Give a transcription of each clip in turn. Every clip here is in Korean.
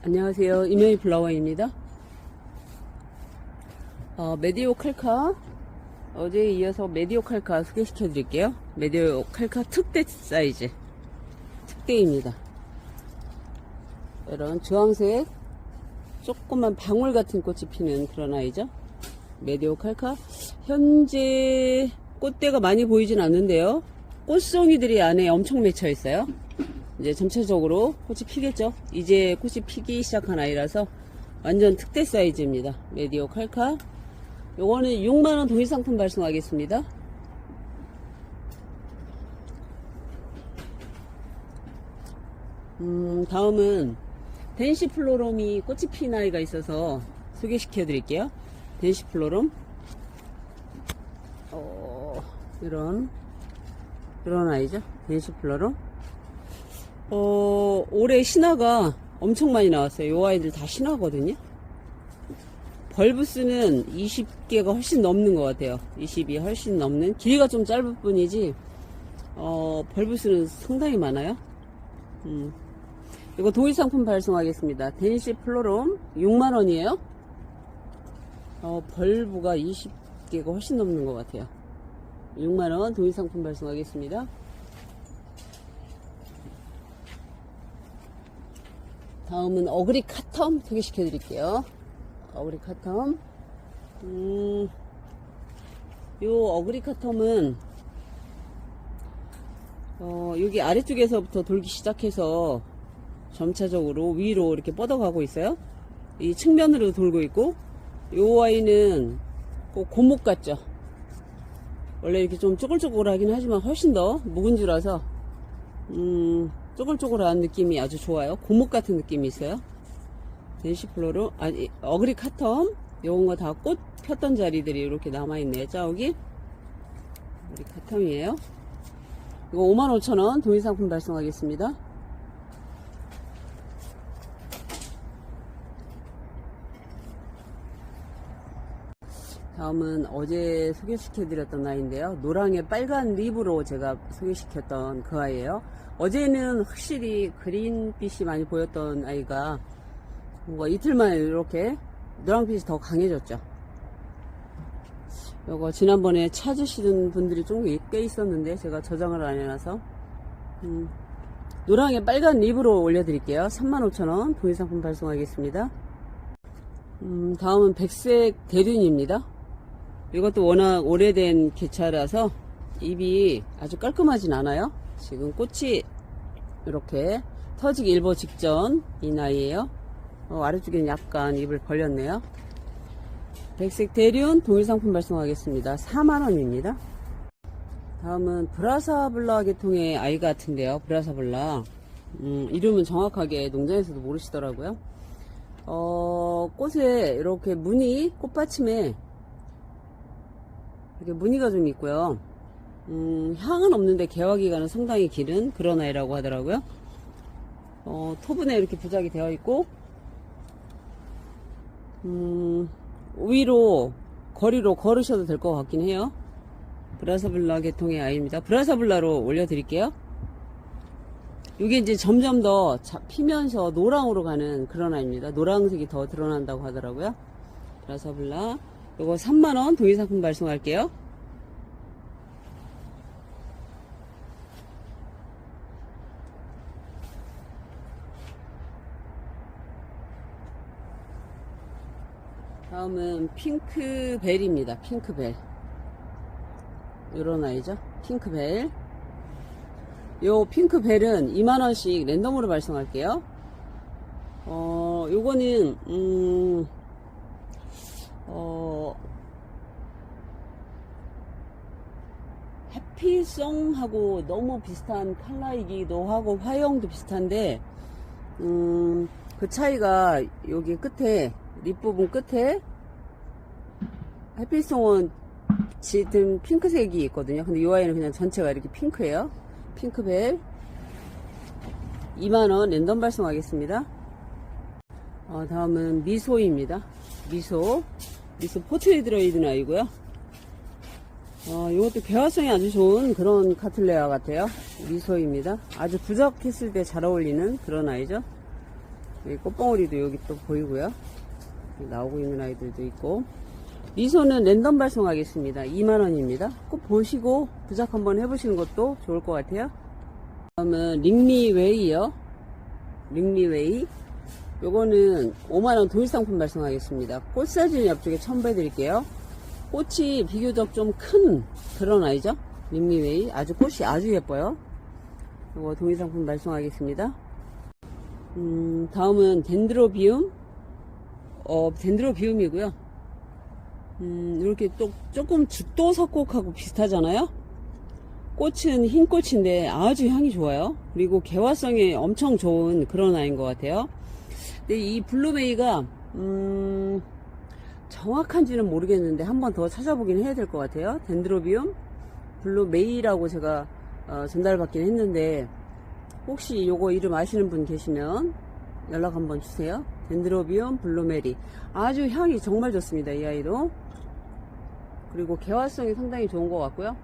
안녕하세요. 이명희 플라워입니다. 어, 메디오 칼카. 어제에 이어서 메디오 칼카 소개시켜 드릴게요. 메디오 칼카 특대 사이즈. 특대입니다. 이런 주황색, 조그만 방울 같은 꽃이 피는 그런 아이죠. 메디오 칼카. 현재 꽃대가 많이 보이진 않는데요. 꽃송이들이 안에 엄청 맺혀 있어요. 이제 전체적으로 꽃이 피겠죠. 이제 꽃이 피기 시작한 아이라서 완전 특대 사이즈입니다. 메디오 칼카. 요거는 6만원 동일 상품 발송하겠습니다. 음, 다음은 덴시 플로롬이 꽃이 핀 아이가 있어서 소개시켜 드릴게요. 덴시 플로롬. 어, 이런, 이런 아이죠. 덴시 플로롬. 어, 올해 신화가 엄청 많이 나왔어요. 요 아이들 다 신화거든요. 벌브스는 20개가 훨씬 넘는 것 같아요. 20이 훨씬 넘는. 길이가 좀 짧을 뿐이지, 어, 벌브스는 상당히 많아요. 음. 이거 동일 상품 발송하겠습니다. 덴시 플로롬 6만원이에요. 어, 벌브가 20개가 훨씬 넘는 것 같아요. 6만원 동일 상품 발송하겠습니다. 다음은 어그리 카텀 소개시켜 드릴게요. 어그리 카텀. 음, 요 어그리 카텀은, 어, 여기 아래쪽에서부터 돌기 시작해서 점차적으로 위로 이렇게 뻗어가고 있어요. 이 측면으로 돌고 있고, 요 아이는 꼭 고목 같죠? 원래 이렇게 좀 쪼글쪼글하긴 하지만 훨씬 더 묵은주라서, 음, 쪼글쪼글한 느낌이 아주 좋아요. 고목 같은 느낌이 있어요. 덴시플로로, 아니, 어그리 카텀. 요런 거 다 꽃 폈던 자리들이 이렇게 남아있네요. 자욱이. 어그리 카텀이에요. 이거 55,000원 동일상품 발송하겠습니다. 다음은 어제 소개시켜드렸던 아이인데요. 노랑의 빨간 립으로 제가 소개시켰던 그 아이예요. 어제는 확실히 그린빛이 많이 보였던 아이가 뭔가 이틀 만에 이렇게 노랑빛이 더 강해졌죠. 요거 지난번에 찾으시는 분들이 좀 꽤 있었는데 제가 저장을 안 해놔서 음, 노랑의 빨간 립으로 올려드릴게요. 35,000원 동일상품 발송하겠습니다. 음, 다음은 백색 대륜입니다. 이것도 워낙 오래된 개차라서 잎이 아주 깔끔하진 않아요. 지금 꽃이 이렇게 터지기 일보 직전 이 나이에요. 어, 아래쪽에는 약간 잎을 벌렸네요. 백색 대륜 동일 상품 발송하겠습니다. 4만원입니다. 다음은 브라사블라 계통의 아이 같은데요. 브라사블라. 음, 이름은 정확하게 농장에서도 모르시더라고요. 어, 꽃에 이렇게 무늬, 꽃받침에 이렇게 무늬가 좀 있고요. 음, 향은 없는데 개화 기간은 상당히 길은 그런 아이라고 하더라고요. 어, 토분에 이렇게 부작이 되어 있고, 음, 위로, 거리로 걸으셔도 될 것 같긴 해요. 브라사블라 계통의 아이입니다. 브라사블라로 올려드릴게요. 이게 이제 점점 더 자- 피면서 노랑으로 가는 그런 아이입니다. 노랑색이 더 드러난다고 하더라고요. 브라사블라. 요거 3만원 동일상품 발송할게요. 다음은 핑크벨입니다. 핑크벨. 요런 아이죠. 핑크벨. 요 핑크벨은 2만원씩 랜덤으로 발송할게요. 어, 요거는, 음, 어, 해피송하고 너무 비슷한 컬러이기도 하고 화형도 비슷한데, 음, 그 차이가 여기 끝에, 립 부분 끝에, 해피송은 짙은 핑크색이 있거든요. 근데 이 아이는 그냥 전체가 이렇게 핑크예요. 핑크벨. 2만원 랜덤 발송하겠습니다. 어, 다음은 미소입니다. 미소. 미소 포트에 들어있는 아이고요. 어, 이것도 개화성이 아주 좋은 그런 카틀레아 같아요. 미소입니다. 아주 부적했을 때 잘 어울리는 그런 아이죠. 여기 꽃봉오리도 여기 또 보이고요. 나오고 있는 아이들도 있고. 미소는 랜덤 발송하겠습니다. 2만원입니다. 꼭 보시고 부작 한번 해보시는 것도 좋을 것 같아요. 다음은 링리웨이요. 링리웨이. 요거는 5만원 도일상품 발송하겠습니다. 꽃 사진 옆쪽에 첨부해 드릴게요. 꽃이 비교적 좀 큰 그런 아이죠. 링리웨이. 아주 꽃이 아주 예뻐요. 요거 동일상품 발송하겠습니다. 음, 다음은 덴드로비움. 어, 덴드로비움이고요. 음, 이렇게 또 조금 죽도 석곡하고 비슷하잖아요. 꽃은 흰 꽃인데 아주 향이 좋아요. 그리고 개화성이 엄청 좋은 그런 아이인 것 같아요. 근데 이 블루메이가 음, 정확한지는 모르겠는데 한 번 더 찾아보긴 해야 될 것 같아요. 덴드로비움 블루메이라고 제가 어, 전달받긴 했는데 혹시 요거 이름 아시는 분 계시면 연락 한번 주세요. 덴드로비움 블루메리 아주 향이 정말 좋습니다. 이 아이도 그리고 개화성이 상당히 좋은 것 같고요.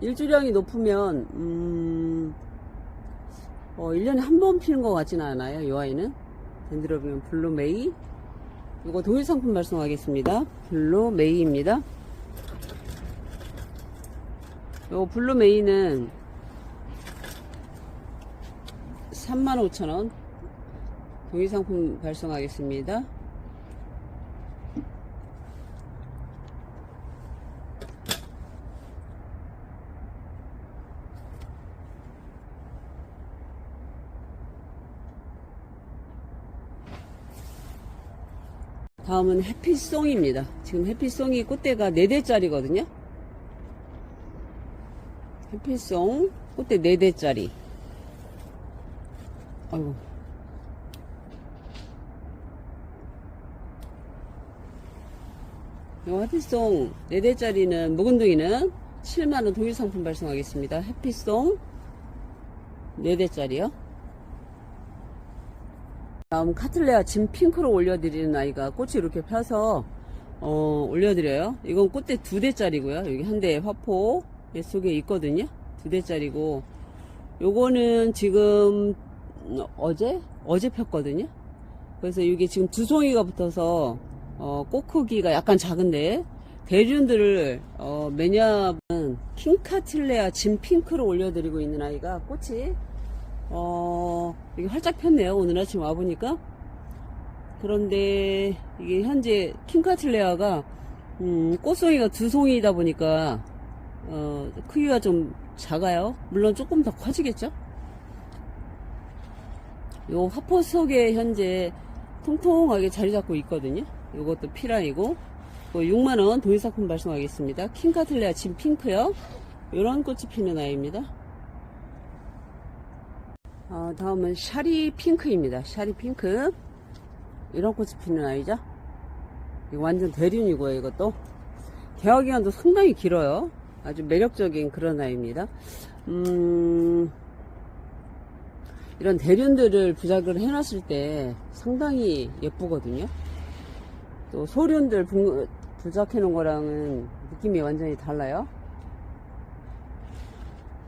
일주량이 높으면 음, 어, 1년에 한 번 피는 것 같지는 않아요. 이 아이는 덴드로비움 블루메이 이거 동일 상품 발송하겠습니다. 블루메이입니다. 요 블루메이는 35,000원 동일 상품 발송하겠습니다. 다음은 해피송입니다. 지금 해피송이 꽃대가 4대짜리거든요. 해피송 꽃대 4대짜리. 아이고. 이 해피송 4대짜리는 묵은둥이는 7만원 동일 상품 발송하겠습니다. 해피송 4대짜리요. 다음 카틀레아 진 핑크로 올려드리는 아이가 꽃이 이렇게 펴서 어, 올려드려요. 이건 꽃대 두 대짜리고요. 여기 한 대 화포 속에 있거든요. 두 대짜리고 요거는 지금 어제 어제 폈거든요. 그래서 이게 지금 두 송이가 붙어서 어, 꽃 크기가 약간 작은데 대륜들을 어, 매년은 킹카틀레아 진 핑크로 올려드리고 있는 아이가 꽃이 어, 이게 활짝 폈네요. 오늘 아침 와보니까. 그런데 이게 현재 킹카틀레아가 음, 꽃송이가 두 송이다 보니까 어, 크기가 좀 작아요. 물론 조금 더 커지겠죠. 요 화포 속에 현재 통통하게 자리 잡고 있거든요. 요것도 피라이고 6만원 동일상품 발송하겠습니다. 킹카틀레아 진 핑크요. 요런 꽃이 피는 아이입니다. 어, 다음은 샤리 핑크입니다. 샤리 핑크. 이런 꽃이 피는 아이죠. 완전 대륜이고요, 이것도. 개화기간도 상당히 길어요. 아주 매력적인 그런 아이입니다. 음, 이런 대륜들을 부작을 해놨을 때 상당히 예쁘거든요. 또 소륜들 부, 부작해 놓은 거랑은 느낌이 완전히 달라요.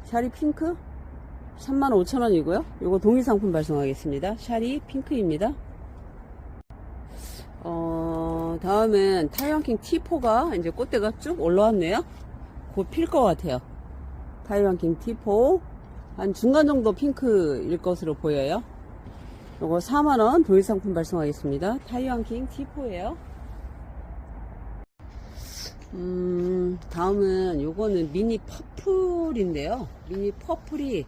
샤리 핑크 35,000원이고요. 요거 동일 상품 발송하겠습니다. 샤리 핑크입니다. 어, 다음은 타이완킹 T4가 이제 꽃대가 쭉 올라왔네요. 곧 필 것 같아요. 타이완킹 T4. 한 중간 정도 핑크일 것으로 보여요. 요거 4만원 동일 상품 발송하겠습니다. 타이완킹 T4예요. 음, 다음은 요거는 미니 퍼플인데요. 미니 퍼플이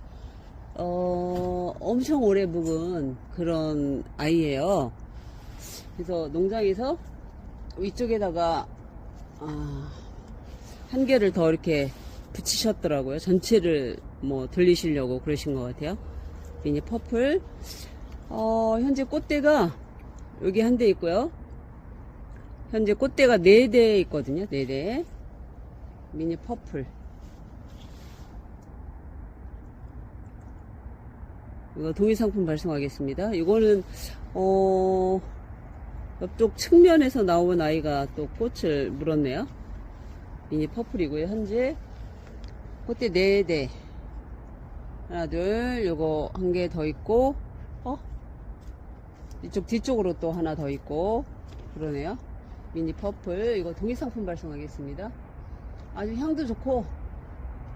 어, 엄청 오래 묵은 그런 아이예요. 그래서 농장에서 위쪽에다가 아, 한 개를 더 이렇게 붙이셨더라고요. 전체를 뭐 돌리시려고 그러신 것 같아요. 미니 퍼플. 어, 현재 꽃대가 여기 한 대 있고요. 현재 꽃대가 4대 있거든요. 4대. 미니 퍼플. 이거 동일 상품 발송하겠습니다. 이거는 어 옆쪽 측면에서 나온 아이가 또 꽃을 물었네요. 미니 퍼플이고요. 현재 꽃대 4대 하나 둘 요거 한 개 더 있고 어 이쪽 뒤쪽으로 또 하나 더 있고 그러네요. 미니 퍼플 이거 동일 상품 발송하겠습니다. 아주 향도 좋고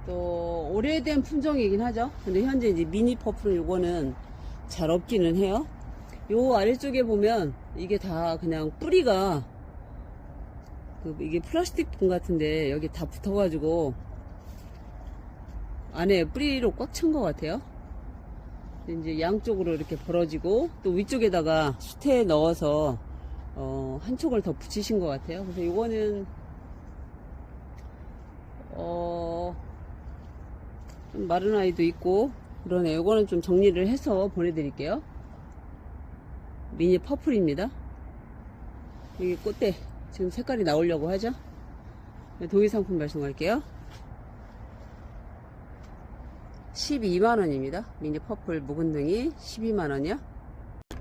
또 오래된 품종이긴 하죠. 근데 현재 이제 미니 퍼플 요거는 잘 없기는 해요. 요 아래쪽에 보면 이게 다 그냥 뿌리가 그 이게 플라스틱 분 같은데 여기 다 붙어가지고 안에 뿌리로 꽉 찬 것 같아요. 이제 양쪽으로 이렇게 벌어지고 또 위쪽에다가 수태에 넣어서 어, 한쪽을 더 붙이신 것 같아요. 그래서 이거는 어, 좀 마른 아이도 있고 그러네. 이거는 좀 정리를 해서 보내드릴게요. 미니 퍼플입니다. 이게 꽃대 지금 색깔이 나오려고 하죠. 네, 동일 상품 발송할게요. 12만원입니다. 미니 퍼플 묵은등이 12만원이요.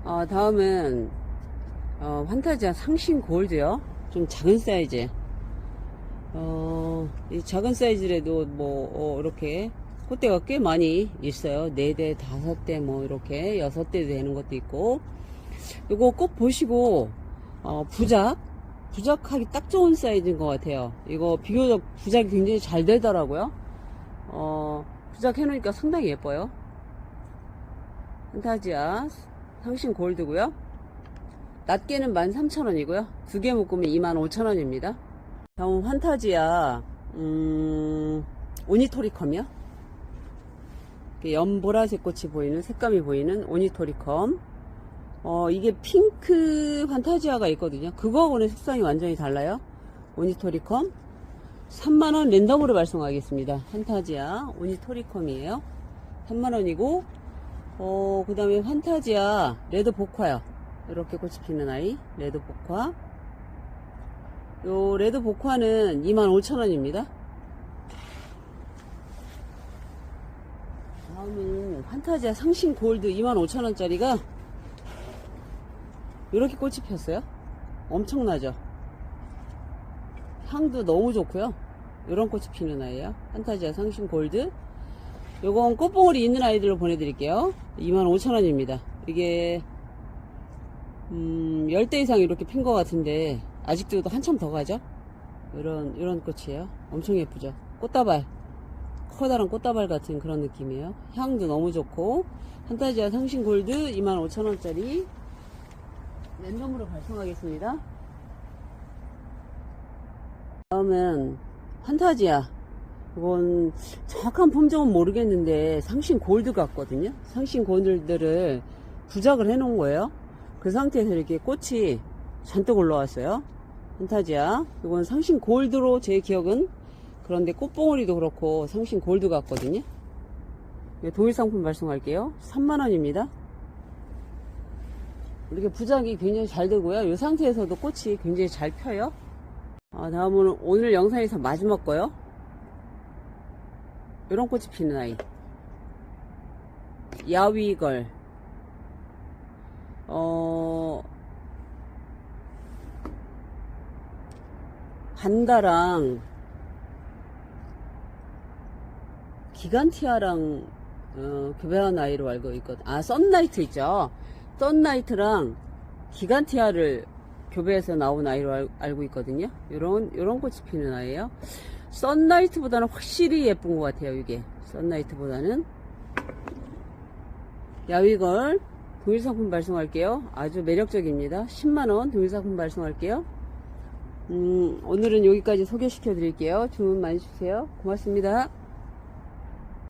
어, 다음은, 어, 환타지아 상신 골드요. 좀 작은 사이즈. 어, 이 작은 사이즈라도 뭐, 어, 이렇게 꽃대가 꽤 많이 있어요. 4대, 5대, 뭐, 이렇게 6대 되는 것도 있고. 이거 꼭 보시고, 어, 부작. 부작하기 딱 좋은 사이즈인 것 같아요. 이거 비교적 부작이 굉장히 잘 되더라고요. 어, 부작 해놓으니까 상당히 예뻐요. 판타지아 상신 골드고요. 낱개는 13,000원이고요. 두 개 묶으면 25,000원입니다. 다음 판타지아 음, 오니토리컴이요. 연보라색 꽃이 보이는 색감이 보이는 오니토리컴. 어, 이게 핑크 판타지아가 있거든요. 그거하고는 색상이 완전히 달라요. 오니토리컴. 3만원 랜덤으로 발송하겠습니다. 판타지아 오니토리컴이에요. 3만원이고, 어, 그 다음에 판타지아 레드 복화요. 이렇게 꽃이 피는 아이. 레드 복화. 요 레드 복화는 25,000원입니다. 다음은 판타지아 상신 골드 25,000원짜리가 이렇게 꽃이 폈어요. 엄청나죠? 향도 너무 좋고요. 이런 꽃이 피는 아이예요. 판타지아 상신 골드. 요건 꽃봉오리 있는 아이들로 보내드릴게요. 25,000원입니다. 이게 음, 10대 이상 이렇게 핀 것 같은데 아직도 한참 더 가죠? 이런 이런 꽃이에요. 엄청 예쁘죠? 꽃다발. 커다란 꽃다발 같은 그런 느낌이에요. 향도 너무 좋고 판타지아 상신 골드 25,000원짜리 랜덤으로 발송하겠습니다. 다음은 판타지아. 이건 정확한 품종은 모르겠는데 상신 골드 같거든요. 상신 골드를 부작을 해 놓은 거예요. 그 상태에서 이렇게 꽃이 잔뜩 올라왔어요. 판타지아. 이건 상신 골드로 제 기억은 그런데 꽃봉오리도 그렇고 상신 골드 같거든요. 네, 동일 상품 발송할게요. 3만원입니다. 이렇게 부작이 굉장히 잘 되고요. 이 상태에서도 꽃이 굉장히 잘 펴요. 아, 다음은 오늘 영상에서 마지막 거요. 이런 꽃이 피는 아이. 야위걸. 어, 반다랑 기간티아랑 어, 교배한 아이로 알고 있거든. 아, 썬라이트 있죠. 썬라이트랑 기간티아를 교배해서 나온 아이로 알, 알고 있거든요. 요런, 요런 꽃이 피는 아이예요. 썬라이트보다는 확실히 예쁜 것 같아요, 이게. 썬라이트보다는. 야위걸, 동일상품 발송할게요. 아주 매력적입니다. 10만원 동일상품 발송할게요. 음, 오늘은 여기까지 소개시켜 드릴게요. 주문 많이 주세요. 고맙습니다.